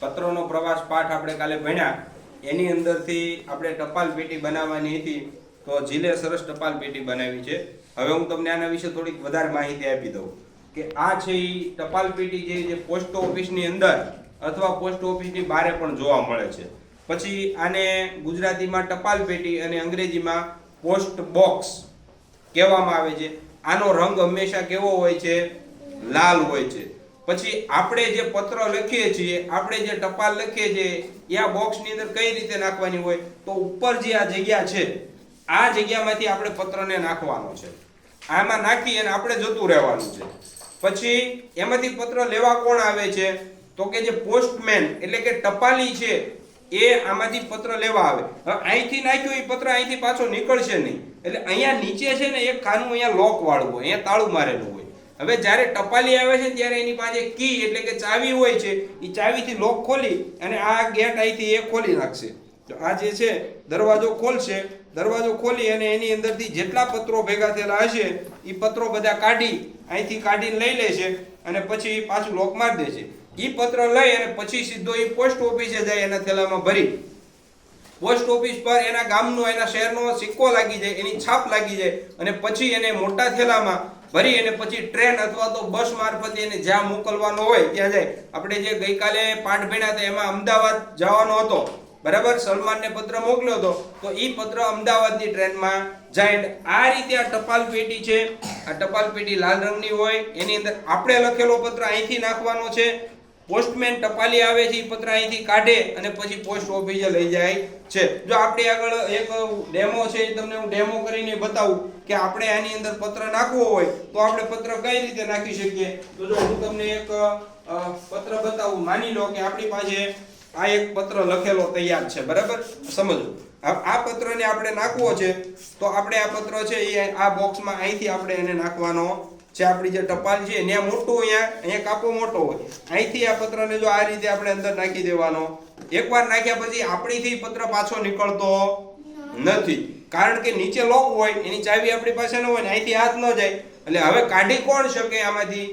પત્રોનો પ્રવાસ પાઠ આપણે કાલે ભણ્યા. એની અંદરથી આપણે ટપાલ પેટી બનાવવાની હતી તો જીલે સરસ ટપાલ પેટી બનાવી છે. હવે હું તમને આના વિશે થોડીક વધારે માહિતી આપી દઉં કે આ છે એ ટપાલ પેટી જે પોસ્ટ ઓફિસની અંદર અથવા પોસ્ટ ઓફિસની બહારે પણ જોવા મળે છે. પછી આને ગુજરાતીમાં ટપાલ પેટી અને અંગ્રેજીમાં પોસ્ટ બોક્સ કહેવામાં આવે છે. આનો રંગ હંમેશા કેવો હોય છે? લાલ હોય છે. પછી આપણે જે પત્ર લખીએ છીએ, આપણે જે ટપાલ લખીએ છીએ, એ આ બોક્સની અંદર કઈ રીતે નાખવાની હોય, તો ઉપર જે આ જગ્યા છે, આ જગ્યામાંથી આપણે પત્રને નાખવાનો છે. આમાં નાખી અને આપણે જતું રહેવાનું છે. પછી એમાંથી પત્ર લેવા કોણ આવે છે? તો કે જે પોસ્ટમેન, એટલે કે ટપાલી છે, એ આમાંથી પત્ર લેવા આવે. અહીંથી નાખ્યું, એ પત્ર અહીંથી પાછો નીકળશે નહીં. એટલે અહીંયા નીચે છે ને એક ખાનું અહીંયા લોક વાળું હોય, અહીંયા તાળું મારેલું હોય. હવે જ્યારે ટપાલી આવે છે ત્યારે એની પાસે કી એટલે કે ચાવી હોય છે એ ચાવીથી લોક ખોલી અને આ ગેટ અહીંથી એ ખોલી નાખશે. તો આ જે છે, દરવાજો ખોલશે. દરવાજો ખોલી અને એની અંદરથી જેટલા પત્રો ભેગા થયેલા હશે એ પત્રો બધા કાઢી અહીંથી કાઢીને લઈ લે છે અને પછી પાછું લોક મારી દે છે. એ પત્ર લઈ અને પછી સીધો એ પોસ્ટ ઓફિસે જાય એના થેલામાં ભરી. પોસ્ટ ઓફિસ પર એના ગામનો, એના શહેરનો સિક્કો લાગી જાય, એની છાપ લાગી જાય અને પછી એને મોટા થેલામાં ભરી અને પછી ટ્રેન અથવા તો બસ મારફતે એને જ્યાં મોકલવાનો હોય ત્યાં જાય. આપણે જે ગઈકાલે પાઠ ભણ્યા હતા, એમાં અમદાવાદ જવાનો હતો. બરાબર? સલમાનને પત્ર મોકલ્યો હતો. તો એ પત્ર અમદાવાદની ટ્રેનમાં જાય આ રીતે આ ટપાલ પેટી છે. આ ટપાલ પેટી લાલ રંગની હોય. એની અંદર આપણે લખેલો પત્ર અહીંથી નાખવાનો છે. પોસ્ટમેન ટપાલી આવે છે એ પત્ર અહીંથી કાઢે અને પછી પોસ્ટ ઓફિસે લઈ જાય છે. જો આપણે આગળ એક ડેમો છે એ તમને હું ડેમો કરીને બતાવું કે આપણે આની અંદર પત્ર નાખવો હોય તો આપણે પત્ર કઈ રીતે નાખી શકીએ? તો જો હું તમને એક પત્ર બતાવું. માની લો કે આપણી પાસે આ એક પત્ર લખેલો તૈયાર છે, બરાબર? સમજો. આ પત્રને આપણે નાખવો છે તો આપણે આ પત્ર છે એ આ બોક્સમાં અહીંથી આપણે એને નાખવાનો છે આપણી જે ટપાલ છે ત્યાં મોટું અહીંયા અહીંયા કાપો મોટો હોય. અહીંથી આ પત્રને જો આ રીતે આપણે અંદર નાખી દેવાનો. એકવાર નાખ્યા પછી આપણીથી પત્ર પાછો નીકળતો નથી. કારણ કે નીચે લોક હોય, એની ચાવી આપણી પાસે ન હોય ને અહીંથી હાથ ન જાય. એટલે હવે કાઢી કોણ શકે આમાંથી?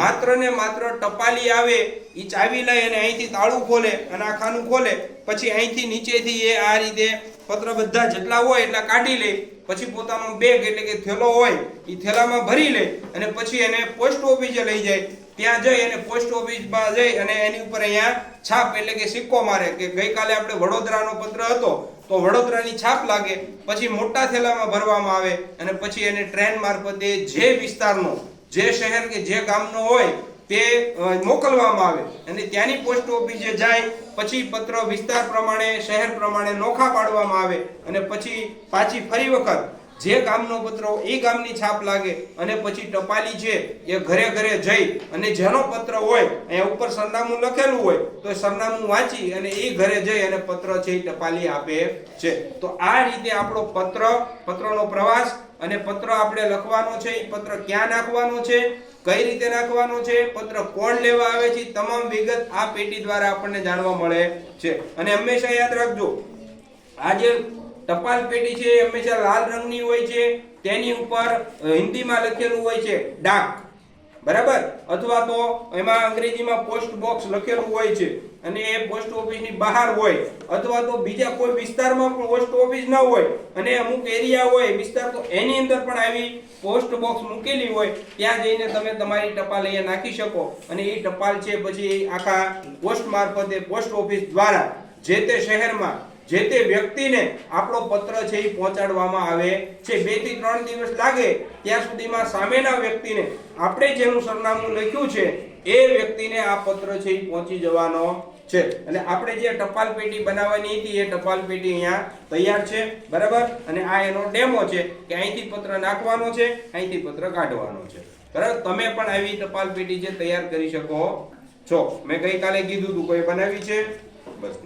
માત્ર ને માત્ર ટપાલી આવે એ ચાવી લઈ અને અહીંથી તાળું ખોલે અને આ ખાનું ખોલે. પછી અહીંથી નીચેથી એ આ રીતે પત્ર બધા જેટલા હોય એટલા કાઢી લે. પછી પોતાનો બેગ એટલે કે થેલો હોય એ થેલામાં ભરી લે અને પછી એને પોસ્ટ ઓફિસે લઈ જાય. ત્યાં જઈ અને પોસ્ટ ઓફિસમાં જઈ અને એની ઉપર અહીંયા છાપ એટલે કે સિક્કો મારે કે ગઈકાલે આપણે વડોદરાનો પત્ર હતો, તો વડોદરાની છાપ લાગે. પછી મોટા થેલામાં ભરવામાં આવે અને પછી એને ટ્રેન મારફતે જે વિસ્તારનો, જે શહેર કે જે ગામનો હોય તે મોકલવામાં આવે. અને ત્યાંની પોસ્ટ ઓફિસે જાય, પછી પત્ર વિસ્તાર પ્રમાણે, શહેર પ્રમાણે નોખા પાડવામાં આવે અને પછી પાછી ફરી વખત જે ગામનો પત્ર એ ગામની છાપ લાગે અને પછી ટપાલી છે એ ઘરે ઘરે જઈ અને જેનો પત્ર હોય, અહીંયા ઉપર સરનામું લખેલું હોય, તો સરનામું વાંચી અને એ ઘરે જઈ અને પત્ર છે ટપાલી આપે છે. તો આ રીતે આપણો પત્ર, પત્રનો પ્રવાસ અને પત્ર આપણે લખવાનો છે, પત્ર ક્યાં નાખવાનો છે, કઈ રીતે નાખવાનો છે, પત્ર કોણ લેવા આવે છે તમામ વિગત આ પેટી દ્વારા આપણને જાણવા મળે છે. અને હંમેશા યાદ રાખજો, આ જે ટપાલ પેટી છે હંમેશા લાલ રંગની હોય છે, તેની ઉપર હિન્દીમાં લખેલું હોય છે, ડાક. બરાબર? અથવા તો એમાં અંગ્રેજીમાં પોસ્ટ બોક્સ લખેલું હોય છે અને એ પોસ્ટ ઓફિસની બહાર હોય, અથવા તો બીજા કોઈ વિસ્તારમાં પણ પોસ્ટ ઓફિસ ન હોય અને અમુક એરિયા હોય, વિસ્તાર તો એની અંદર પણ આવી પોસ્ટ બોક્સ મૂકેલી હોય, ત્યાં જઈને તમે તમારી ટપાલ અહીંયા નાખી શકો. અને એ ટપાલ છે પછી આખા પોસ્ટ મારફતે પોસ્ટ ઓફિસ દ્વારા જે તે શહેરમાં જે તે વ્યક્તિને આપણો પત્ર છે એ પહોંચાડવામાં આવે છે. બેથી ત્રણ દિવસ લાગે ત્યાં સુધીમાં સામેના વ્યક્તિને આપણે જેનું સરનામું લખ્યું છે, એ વ્યક્તિને આ પત્ર છે એ પહોંચી જવાનો છે. અને આપણે જે ટપાલ પેટી બનાવવાની હતી, એ ટપાલ પેટી અહીંયા તૈયાર છે. બરાબર? અને આ એનો ડેમો છે કે અહીંથી પત્ર નાખવાનો છે, અહીંથી પત્ર કાઢવાનો છે. બરાબર? તમે પણ આવી ટપાલ પેટી જે તૈયાર કરી શકો છો. મેં ગઈકાલે કીધું હતું, કોઈ બનાવી છે? બસ